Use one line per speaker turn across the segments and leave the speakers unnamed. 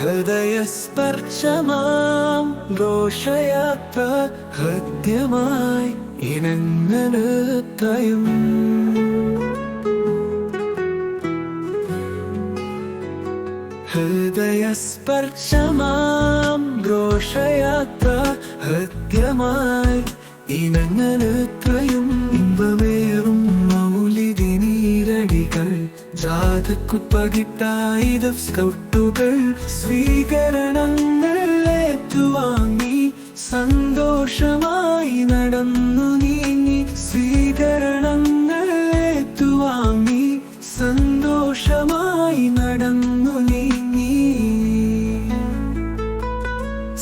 ഹൃദയസ്പർശമാം ഘോഷയാത്ര ഹൃദ്യമായി ഇനങ്ങനത്തയും ഹൃദയസ്പർശമാം ഘോഷയാത്ര ഹൃദ്യമായി ഇനങ്ങനത്രയും ജാതക്കുപ്പകിട്ടായുധ സ്കൗട്ടുകൾ സ്വീകരണങ്ങൾ ഏറ്റുവാങ്ങി സന്തോഷമായി നടന്നു നീങ്ങി സ്വീകരണങ്ങൾ ഏറ്റുവാങ്ങി സന്തോഷമായി നടന്നു നീങ്ങി.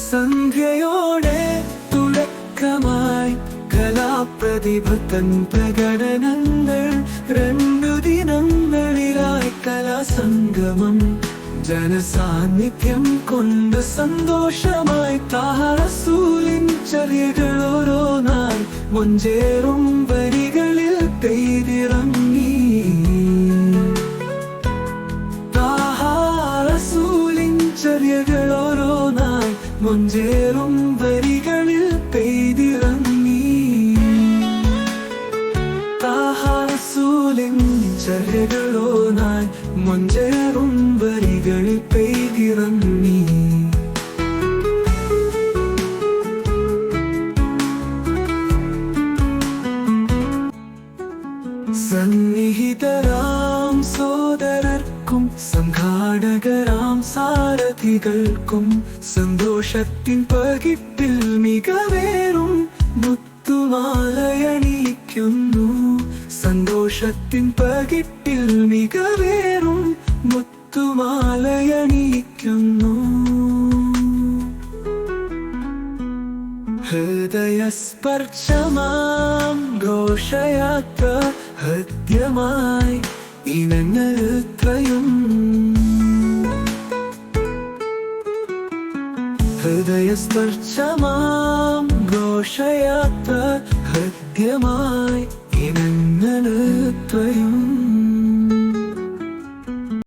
സന്ധ്യയോടെ തുടക്കമായി കലാപ്രതിഭത്തൻ പ്രകടനങ്ങൾ രണ്ടു ദിനങ്ങളിലായി കലാസംഗമം. ജനസാന്നിധ്യം കൊണ്ട് സന്തോഷമായി താറസൂലിൻ ചര്യകൾ ഓരോന്നായി മുഞ്ചേറും വരികളിൽ പെയ്തിറങ്ങി താഹാറസൂലിൻ ചര്യകൾ ഓരോന്നായി മുഞ്ചേറും വരികളിൽ ചര്യകൾ ഓരോന്നായി മുഞ്ചേറും വരികളിൽ പെയ്തിറങ്ങി. സന്നിഹിതരാം സോദരർക്കും സംഘാടകരാം സാരഥികൾക്കും സന്തോഷത്തിൻ പകിട്ടിൽ മികവേറും സന്തോഷത്തിൻ പകിട്ടിൽ മികവേറും മുത്തുമാലയണിയിക്കുന്നു. ഹൃദയസ്പർശമാം ഘോഷയാത്ര ഹൃദ്യമായി ഇനങ്ങത്രയും ഹൃദയസ്പർശമാം ഘോഷയാത്ര ഹൃദ്യമായി 对